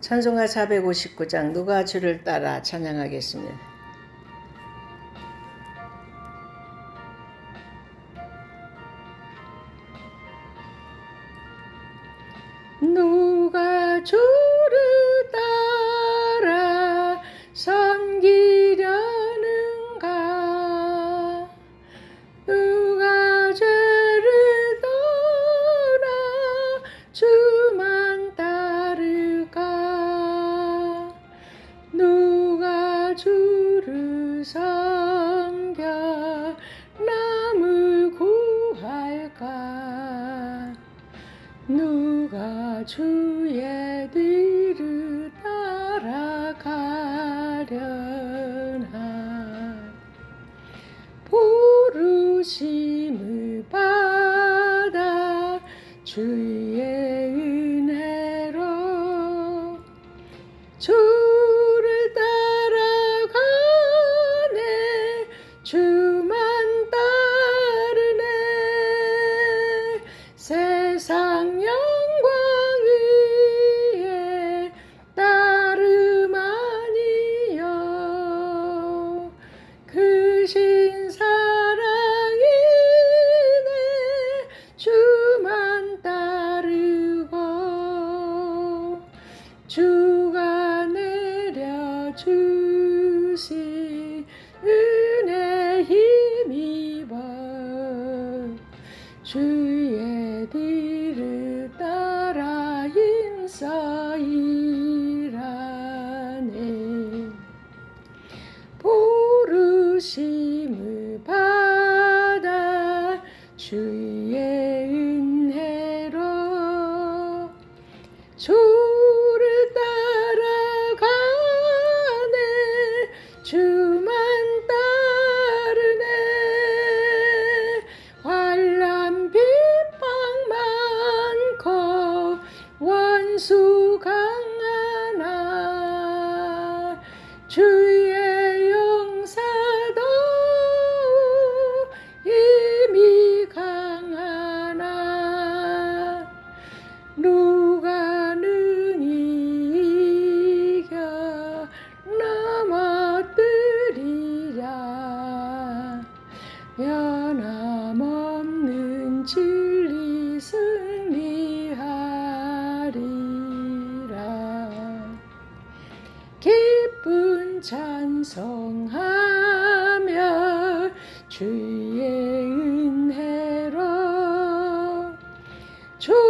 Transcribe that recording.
찬송가 459장 누가 주를 따라 찬양하겠습니다. 누가 주 누가 주의 뒤를 따라가려나? 부르심을 받아 주 주의 뒤를 따라 인사이라네. 부르심을 받아 주의 은혜로 주 찬성하며 주의 은혜로 주